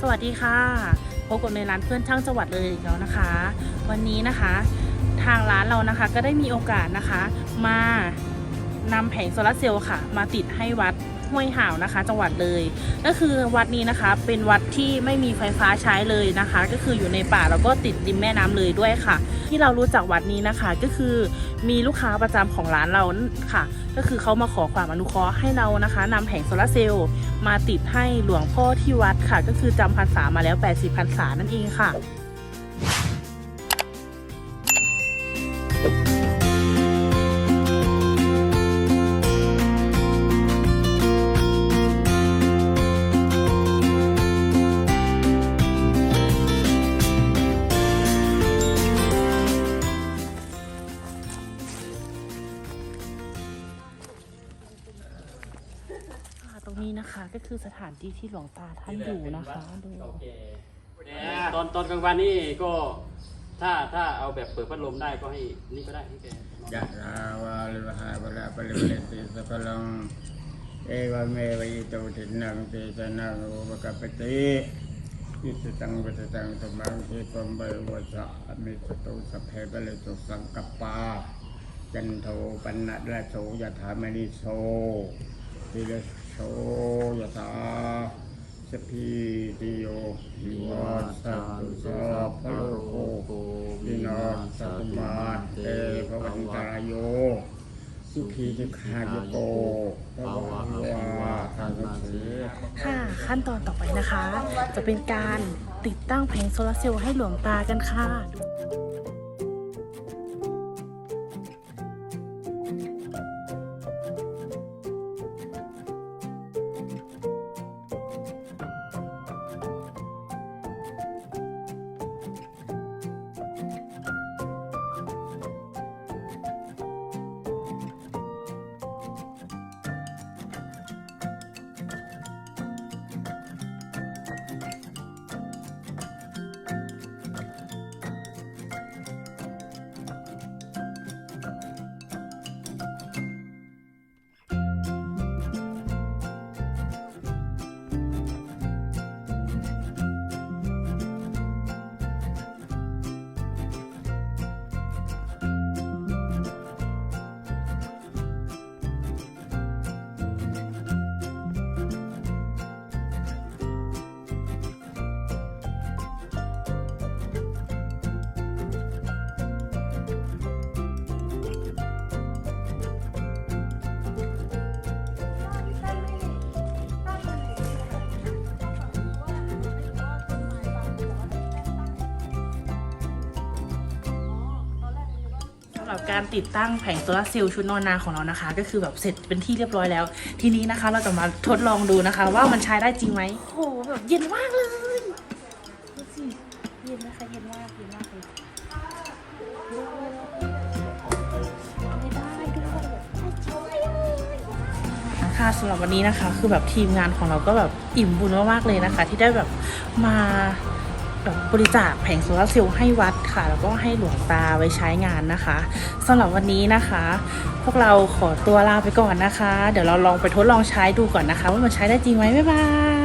สวัสดีค่ะพบกับในร้านเพื่อนช่างจังหวัดเลยอีกแล้วนะคะ วันนี้นะคะ ทางร้านเรานะคะก็ได้มีโอกาสนะคะ มา นำแผงโซลาร์เซลล์ค่ะ มาติดให้วัดห้วยห่าวนะคะ จังหวัดเลย ก็คือวัดนี้นะคะเป็นวัดที่ไม่มีไฟฟ้าใช้เลยนะคะ ก็คืออยู่ในป่าแล้วก็ติดริมแม่น้ำเลยด้วยค่ะ ที่เรารู้จักวัดนี้นะคะก็คือมีลูกค้าประจำของร้านเราค่ะ ก็คือเขามาขอความอนุเคราะห์ให้เรานะคะนำแผงโซลาร์เซลล์มาติดให้หลวงพ่อที่วัดค่ะ ก็คือจำพรรษามาแล้ว 80พรรษานั่นเองค่ะค่ะ ตรงนี้นะคะก็คือสถานที่ที่หลวงตาท่านอยู่นะคะดูตอนตอนกลางวันนี่ก็ถ้าถ้าเอาแบบเปิดพัดลมได้ก็ให้นี่ก็ได้ให้แกยะราวาลิวหาบลาปลิวเลติสพลังเอวเมวิโตทินังเตชะนังโอปกปปติยิสตังวิสตังตุมังเทปมเบวะสะอมิสตุสัพเพเบลตุสังกัปปาจันโทปันนะละโสยถามณิโสติเลโส โยถาสพีติโยวิวัสสัตสัพพโลกโควินาสัตมาเตภวันตรายโยสุขีจิคายโกภวะวาทานเสค่ะขั้นตอนต่อไปนะคะ จะเป็นการติดตั้งแผงโซลาร์เซลล์ให้หลวงตากันค่ะ หรับการติดตั้งแผงโซลาร์เซลล์ชุดนอนนาของเรานะคะ ก็คือแบบเสร็จเป็นที่เรียบร้อยแล้ว ทีนี้นะคะเราจะมาทดลองดูนะคะ ว่ามันใช้ได้จริงไหมโอ้โหแบบเย็นมากเลยดูสิเย็นนะคะเย็นมากเย็นมากเลยไม่ได้ด้วยค่ะสำหรับวันนี้นะคะ คือแบบทีมงานของเราก็แบบอิ่มบุญมากๆเลยนะคะ ที่ได้แบบมาแบบ บริจาคแผงโซลาร์เซลล์ให้วัดค่ะ แล้วก็ให้หลวงตาไว้ใช้งานนะคะสำหรับวันนี้นะคะ พวกเราขอตัวลาไปก่อนนะคะ เดี๋ยวเราลองไปทดลองใช้ดูก่อนนะคะ ว่ามันใช้ได้จริงไหมบ๊ายบาย